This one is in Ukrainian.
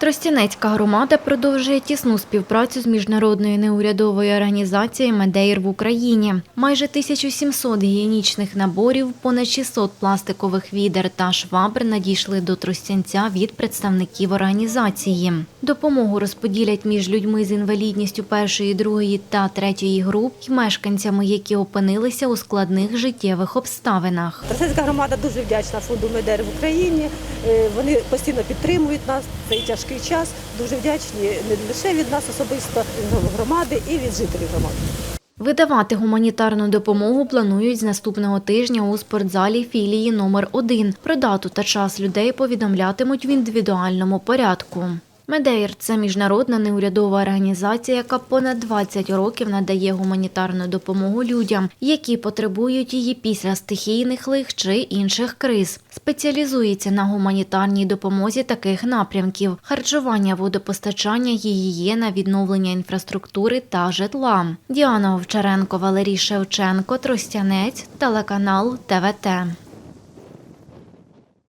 Тростянецька громада продовжує тісну співпрацю з міжнародною неурядовою організацією Медеїр в Україні. Майже 1700 гігієнічних наборів, понад 600 пластикових відер та швабр надійшли до Тростянця від представників організації. Допомогу розподілять між людьми з інвалідністю першої, другої та третьої груп і мешканцями, які опинилися у складних життєвих обставинах. Тростянська громада дуже вдячна фонду Медер в Україні. Е, Вони постійно підтримують нас в цей тяжкий час. Дуже вдячні не лише від нас особисто, від громади і від жителів громади. Видавати гуманітарну допомогу планують з наступного тижня у спортзалі філії номер 1 Про дату та час людей повідомлятимуть в індивідуальному порядку. Медеїр – це міжнародна неурядова організація, яка понад 20 років надає гуманітарну допомогу людям, які потребують її після стихійних лих чи інших криз. Спеціалізується на гуманітарній допомозі таких напрямків: харчування, водопостачання, гігієна, відновлення інфраструктури та житла. Діана Овчаренко, Валерій Шевченко, Тростянець, телеканал ТВТ.